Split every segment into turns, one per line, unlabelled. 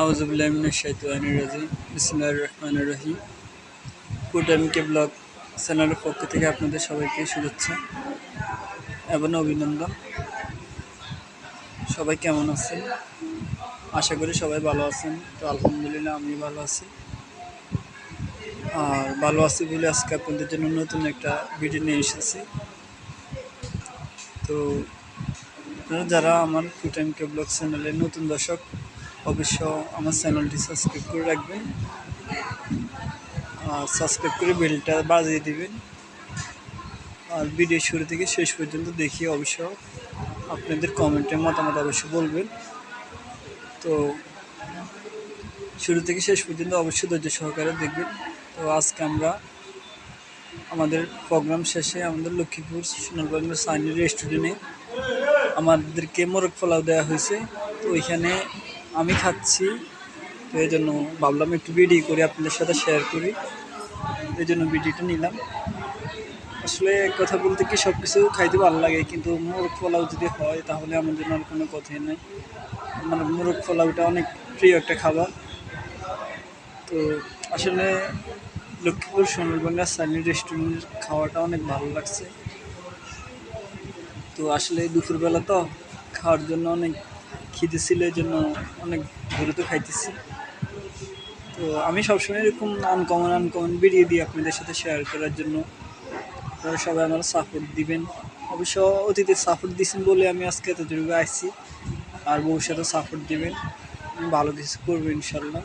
আউজুবিল্লাহিমিনাশাইতানির বিসমিল্লাহির রহমানির রহিম। কুটামকে ব্লগ চ্যানেলের পক্ষ থেকে আপনাদের সবাইকে শুভেচ্ছা এবং অভিনন্দন। সবাই কেমন আছেন? আশা করি সবাই ভালো আছেন। তো আলহামদুলিল্লাহ আমি ভালো আছি। আর ভালো আছি বলে আজকে আপনাদের জন্য নতুন একটা ভিডিও নিয়ে এসেছি। তো যারা আমার কুটামকে ব্লগ চ্যানেলের নতুন দর্শক অবশ্য আমার চ্যানেলটি সাবস্ক্রাইব করে রাখবেন। আর সাবস্ক্রাইব করে বেলটা বাজিয়ে দিবেন। আর ভিডিও শুরু থেকে শেষ পর্যন্ত দেখিয়ে অবশ্য আপনাদের কমেন্টে মতামত অবশ্যই বলবেন। তো শুরু থেকে শেষ পর্যন্ত অবশ্যই ধৈর্য সহকারে দেখবেন। তো আজকে আমরা আমাদের প্রোগ্রাম শেষে আমাদের লক্ষ্মীপুর সোনারগঞ্জের সাইনি রেস্টুরেন্টে আমাদেরকে মোরগ পোলাও দেওয়া হয়েছে। তো ওইখানে আমি খাচ্ছি, তো এই জন্য ভাবলাম একটু ভিডিও করি, আপনাদের সাথে শেয়ার করি। এই জন্য ভিডিওটা নিলাম। আসলে কথা বলতে কি সব কিছু খাইতে ভালো লাগে, কিন্তু মোরগ পোলাও যদি হয়, তাহলে আমার জন্য আর কোনো কথাই নাই। মানে মোরগ পোলাওটা অনেক প্রিয় একটা খাবার। তো আসলে লক্ষ্মীপুর সোনারবাঙ্গা সানি রেস্টুরেন্টের খাওয়াটা অনেক ভালো লাগছে। তো আসলে দুপুরবেলা তো খাওয়ার জন্য অনেক খিদে ছিল, এই জন্য অনেক দ্রুত খাইতেছি। তো আমি সবসময় এরকম আনকমন আনকমন বেরিয়ে দিই আপনাদের সাথে শেয়ার করার জন্য আপনারা সবাই আমার সাপোর্ট দিবেন। অবশ্য অতীতে সাপোর্ট দিয়েছেন বলে আমি আজকে এত দূরে আসছি আর ভবিষ্যতে সাপোর্ট দিবেন। আমি ভালো কিছু করব ইনশাল্লাহ।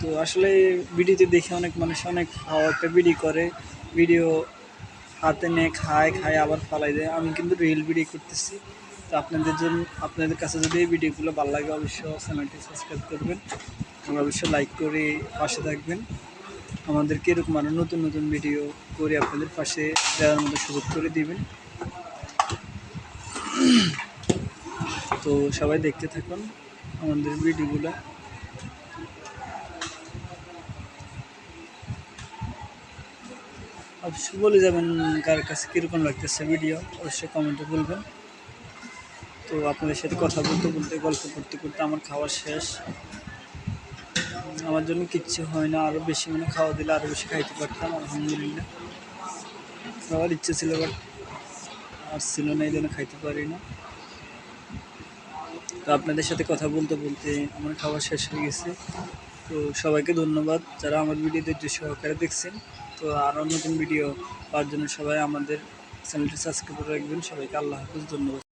তো আসলে ভিডিওতে দেখে অনেক মানুষ অনেক একটা ভিডিও করে ভিডিও হাতে নিয়ে খায় খায়, আবার ফালাই দেয়। আমি কিন্তু রিল ভিডিও করতেছি। তো আপনাদের জন্য, আপনাদের কাছে যদি এই ভিডিওগুলো ভালো লাগে, অবশ্যই চ্যানেলটি সাবস্ক্রাইব করবেন। এবং অবশ্যই লাইক করে পাশে থাকবেন। আমাদেরকে এরকম আরও নতুন নতুন ভিডিও করে আপনাদের পাশে দেওয়ার মতো সুযোগ করে দিবেন। তো সবাই দেখতে থাকুন আমাদের ভিডিওগুলো অবশ্যই বলে যাবেন কার কাছে কীরকম লাগতেছে ভিডিও অবশ্যই কমেন্টে বলবেন। তো আপনাদের সাথে কথা বলতে বলতে, গল্প করতে করতে আমার খাওয়া শেষ। আমার জন্য কিচ্ছু হয় না আরও বেশি মানে খাওয়া দিলে আরও বেশি খাইতে পারতাম, আলহামদুলিল্লাহ। খাওয়ার ইচ্ছে ছিল, বাট আর ছিল না, এই জন্য খাইতে পারি না। তো আপনাদের সাথে কথা বলতে বলতে আমার খাওয়া শেষ হয়ে গেছে। তো সবাইকে ধন্যবাদ যারা আমার ভিডিও ধৈর্য সহকারে দেখছেন। তো আরও নতুন ভিডিও পাওয়ার জন্য সবাই আমাদের চ্যানেলটি সাবস্ক্রাইব করে রাখবেন। সবাইকে আল্লাহ হাফিজ, ধন্যবাদ।